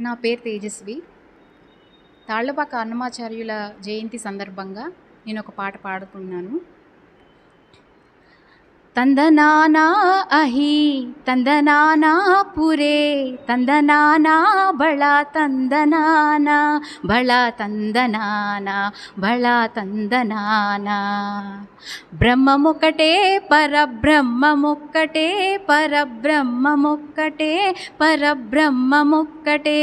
నా పేరు తేజస్వి. తాళ్ళపాక అన్నమాచార్యుల జయంతి సందర్భంగా నేను ఒక పాట పాడుతున్నాను. తందనానా అహి తందనానా పురే తందనానా బళ తందనానా బళ తందనానా బళ తందనానా. బ్రహ్మముక్కటే పరబ్రహ్మముక్కటే పరబ్రహ్మముక్కటే పరబ్రహ్మముక్కటే.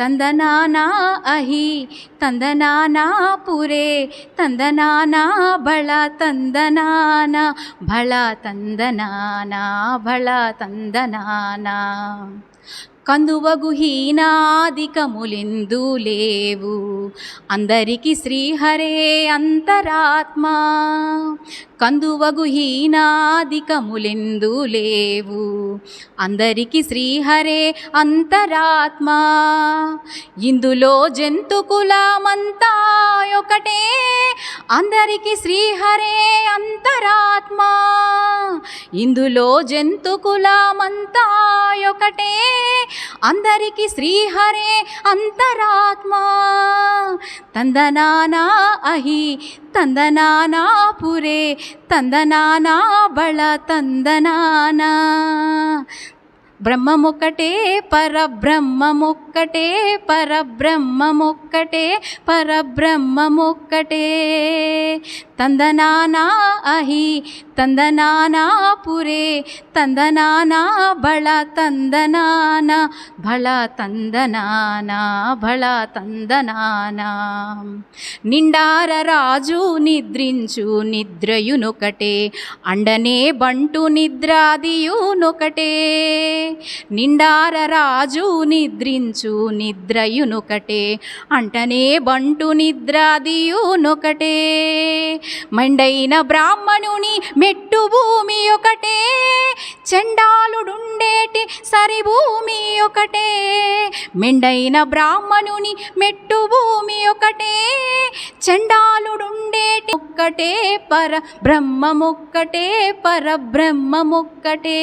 తందనానా అహి తందనానా పురే తందనానా బళ తందనానా भळ तन्दना भळ तन्दनाना కందువగుహీనాదికములిందు లేవు అందరికి శ్రీహరే అంతరాత్మ. కందువగుహీనాదికములిందు లేవు అందరికి శ్రీహరే అంతరాత్మ. ఇందులో జంతుకులమంతా ఒకటే. అందరికి శ్రీహరే అంతరాత్మ. ఇందులో జంతుకులమంతా ఒకటే. అందరికీ శ్రీహరే అంతరాత్మ. తందనానా అహి తందనానా పురే తందనానా బళ తందనానా. బ్రహ్మముక్కటే పరబ్రహ్మముక్కటే పరబ్రహ్మముక్కటే పరబ్రహ్మముక్కటే. తందనానా అహి తందనానా పురే తందనానా బళ తందనానా బళ తందనానా బళ తందనానా. నిండార రాజు నిద్రించు నిద్రయునొకటే అండనే బంటు నిద్రాదియునొకటే. నిండార రాజు నిద్రించు నిద్రయునొకటే అంటనే బంటు నిద్రాదియునొకటే. మండైన బ్రాహ్మణుని మెట్టు భూమి ఒకటే చండాలుడుండేటి సరిభూమి ఒకటే. మెండైన బ్రాహ్మణుని మెట్టు భూమి ఒకటే చండాలుడుండేటి ఒక్కటే పర బ్రహ్మముక్కటే పర బ్రహ్మముక్కటే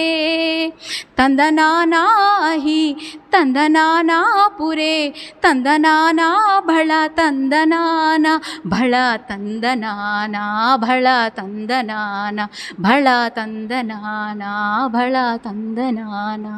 తందనానాహి తందనానా పురే తందనానా భళ తందనాన భళ తందనానా భళ తందనాన భళ తందనానా భళ తందనానా